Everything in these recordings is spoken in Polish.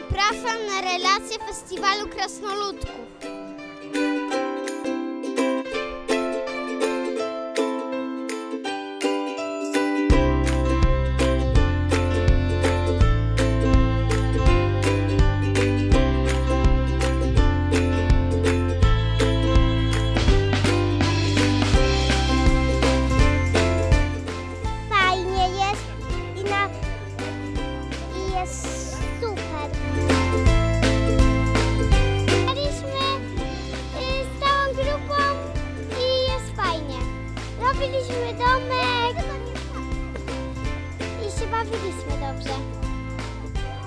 Zapraszam na relację festiwalu Krasnoludków. Fajnie jest i, na, i jest Robiliśmy domek i się bawiliśmy dobrze.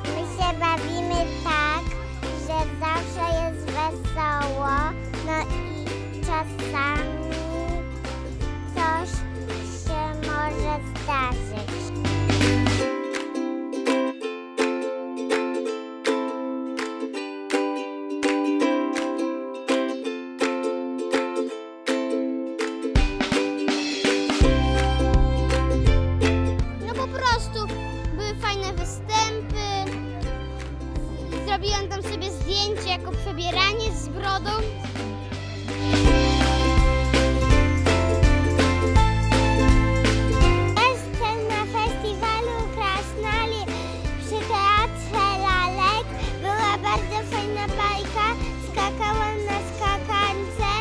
My się bawimy tak, Zrobiłam tam sobie zdjęcie jako przebieranie z brodą. Jestem na festiwalu Krasnali przy Teatrze Lalek. Była bardzo fajna bajka. Skakałam na skakance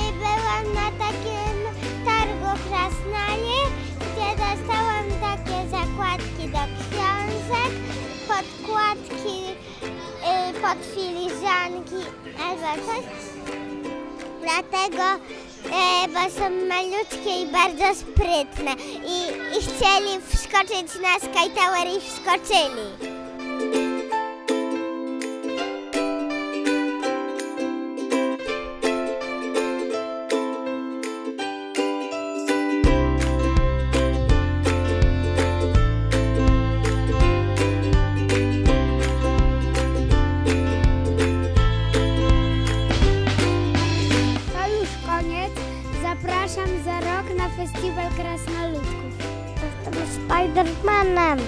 i byłam na takim targu Krasnali, gdzie dostałam takie zakładki do książek, podkładki pod filiżanki albo coś. Dlatego, e, bo są malutkie i bardzo sprytne. I, I chcieli wskoczyć na Sky Tower i wskoczyli. Zapraszam za rok na festiwal Krasnoludków. Jestem Spidermanem.